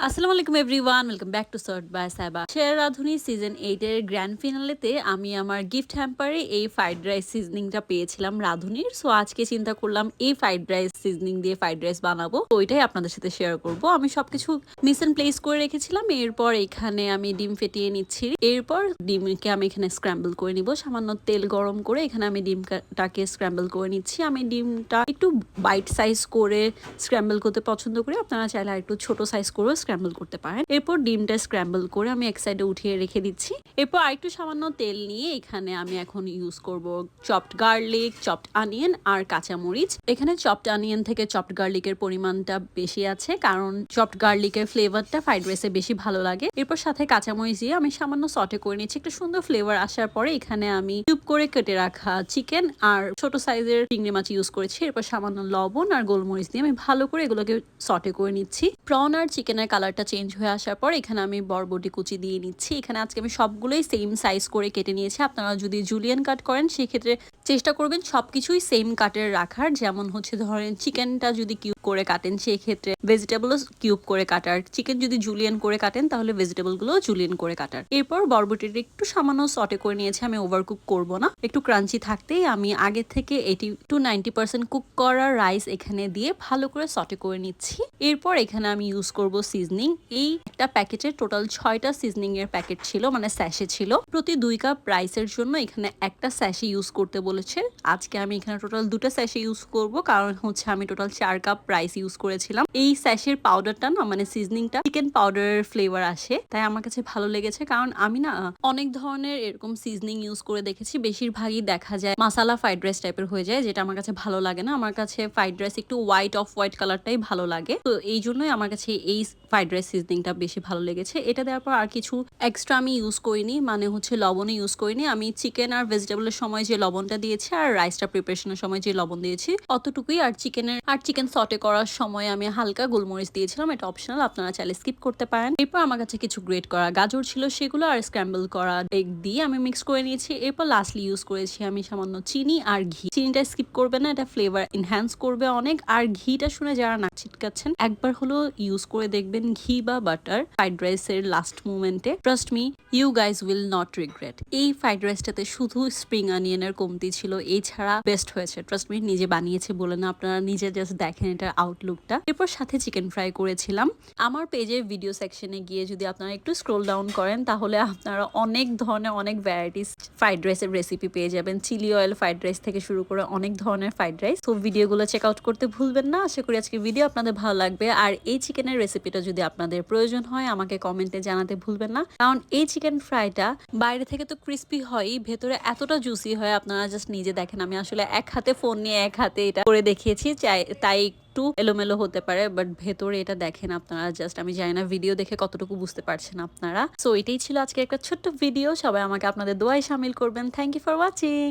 আসসালামু আলাইকুম everyone, welcome back to সার্ট by Saiba. Share Radhuni season eight এর গ্র্যান্ড ফিনালেতে আমি আমার গিফট হ্যাম্পারে এই ফ্রাইড রাইস সিজনিংটা পেয়েছিলাম রাধুনির। সো আজকে চিন্তা করলাম এই ফ্রাইড রাইস সিজনিং দিয়ে ফ্রাইড রাইস বানাবো। তো ওইটাই আপনাদের সাথে শেয়ার করব। আমি সবকিছু মিস এন্ড প্লেস করে রেখেছিলাম। এরপর এখানে আমি ডিম ফেটিয়ে নিচ্ছি। এরপর ডিমকে আমি এখানে স্ক্র্যাম্বল করে নিব। সামান্য তেল গরম করে এখানে আমি ডিমটাকে স্ক্র্যাম্বল করে নিচ্ছি। আমি ডিমটা একটু বাইট সাইজ করে স্ক্র্যাম্বল করতে পছন্দ করি। আপনারা চাইলে একটু ছোট সাইজ করেও স্ক্র্যাম্বল করতে পারেন। এরপর ডিমটা স্ক্র্যাম্বল করে আমি এক সাইডে উঠিয়ে রেখে দিচ্ছি। এরপর আরেকটু সামান্য তেল নিয়ে এখানে আমি এখন ইউজ করব চপড গার্লিক চপড আনিয়ন আর কাঁচামরিচ। এখানে চপড আনিয়ন থেকে চপড গার্লিকের পরিমাণটা বেশি আছে কারণ চপড গার্লিকের ফ্লেভারটা ফ্রাইড রাইসে বেশি ভালো লাগে। এরপর সাথে কাঁচামরিচ দিয়ে আমি সামান্য সটে করে নিচ্ছি। একটা সুন্দর ফ্লেভার আসার পরে এখানে আমি কিউব করে কেটে রাখা চিকেন আর ছোট সাইজের চিংড়ি মাছ ইউজ করেছি। এরপর সামান্য লবণ আর গোলমরিচ দিয়ে আমি ভালো করে এগুলোকে সটে করে নিচ্ছি। প্রন আর চিকেনের কালারটা চেঞ্জ হয়ে আসার পর এখানে আমি বরবটি কুচি দিয়ে নিচ্ছি। এখানে আজকে আমি সবগুলোই সেম সাইজ করে কেটে নিয়েছি। আপনারা যদি জুলিয়ান কাট করেন, সেক্ষেত্রে চেষ্টা করবেন সব কিছুই সেম কাটের রাখার। যেমন হচ্ছে ধরেন চিকেনটা যদি কিউব করে কাটেন সেই ক্ষেত্রে ভেজিটেবলও কিউব করে কাটার। চিকেন যদি জুলিয়ান করে কাটেন, তাহলে ভেজিটেবলগুলোও জুলিয়ান করে কাটার। এরপর বরবটিটা একটু সামান্য সটে করে নিয়েছি। আমি ওভারকুক করব না। একটু ক্রাঞ্চি থাকতেই আমি আগে থেকে eighty to ninety percent cook করা রাইস এখানে দিয়ে ভালো করে সটে করে নিচ্ছি। এরপর এখানে আমি ইউজ করব সিজনিং এই একটা প্যাকেটে টোটাল ছয়টা সিজনিং এর প্যাকেট ছিল মানে স্যাশে ছিল। প্রতি দুই কাপ রাইসের জন্য এখানে একটা স্যাশে ইউজ করতে বলেছে। আজকে আমি এখানে টোটাল দুটো স্যাশে ইউজ করব, কারণ হচ্ছে আমি টোটাল চার কাপ রাইস ইউজ করেছিলাম। এই স্যাশের পাউডারটা না মানে সিজনিংটা চিকেন পাউডারের ফ্লেভার আসে। তাই আমার কাছে ভালো লেগেছে, কারণ আমি না, অনেক ধরনের এরকম সিজনিং ইউজ করে দেখেছি। বেশিরভাগই দেখা যায় মাসালা ফ্রাইড রাইস টাইপের হয়ে যায়, যেটা আমার কাছে ভালো লাগে না। আমার কাছে ফ্রাইড রাইস একটু হোয়াইট অফ হোয়াইট কালারটাই ভালো লাগে। তো এই জন্যই আমার কাছে এই ফ্রাইড রাইস সিজনিংটা বেশি ভালো লেগেছে। এটা দেওয়ার পর আর কিছু এক্সট্রা আমি ইউজ করিনি মানে হচ্ছে লবণও ইউজ করিনি। আমি চিকেন আর ভেজিটেবলের সময় যে লবণটা দিয়েছি আর রাইসটা প্রিপারেশনের সময় যে লবণ দিয়েছি, অতটুকুই। আর চিকেনের আর চিকেন সটে করার সময় আমি হালকা গোলমরিচ দিয়েছিলাম, এটা অপশনাল আপনারা চাইলে স্কিপ করতে পারেন। এরপর আমার কাছে কিছু গ্রেট করা গাজর ছিল, সেগুলো আর স্ক্র্যাম্বল করা এগ দিয়ে আমি মিক্স করে নিয়েছি। এরপর লাস্টলি ইউজ করেছি আমি সামান্য চিনি আর ঘি। চিনিটা স্কিপ করবে না, এটা ফ্লেভার এনহ্যান্স করবে অনেক। আর ঘিটা শুনে যারা নাক ছিটকাচ্ছেন, একবার হলো ইউজ করে দেখবেন ঘি বা বাটার ফ্রাইড রাইসের last মুমেন্টে trust me you guys will not regret এই ফ্রাইড রাইসটাতে শুধু স্প্রিং অনিয়নের কমতি ছিল, এছাড়া বেস্ট হয়েছে ট্রাস্ট মি নিজে বানিয়েছে বলে না, আপনারা নিজে জাস্ট দেখেন এটার আউটলুকটা এরপর সাথে চিকেন ফ্রাই করেছিলাম। আমার পেজের ভিডিও সেকশনে গিয়ে যদি আপনারা একটু স্ক্রোল ডাউন করেন, তাহলে আপনারা অনেক ধরনের, অনেক ভ্যারাইটিস ফ্রাইড রাইসের রেসিপি পেয়ে যাবেন। চিলি অয়েল ফ্রাইড রাইস থেকে শুরু করে অনেক ধরনের ফ্রাইড রাইস তো ভিডিওগুলো চেক আউট করতে ভুলবেন না। আশা করি আজকে ভিডিও আপনাদের ভালো লাগবে। আর এই চিকেনের রেসিপিটা যদি আপনাদের প্রয়োজন হয়, আমাকে কমেন্টে জানাতে ভুলবেন না। কারণ এই চিকেন ফ্রাইটা বাইরে থেকে তো ক্রিস্পি হয়ই ভেতরে এতটা জুসি হয়, আপনারা জাস্ট নিজে দেখেন। আমি আসলে এক হাতে ফোন নিয়ে এক হাতে এটা করে দেখিয়েছি তাই একটু এলোমেলো হতে পারে বাট ভেতরে এটা দেখেন আপনারা জাস্ট আমি জানি না ভিডিও দেখে কতটুকু বুঝতে পারছেন আপনারা। সো এটাই ছিল আজকে একটা ছোট্ট ভিডিও সবাই আমাকে আপনাদের দোয়ায় সামিল করবেন। Thank you for watching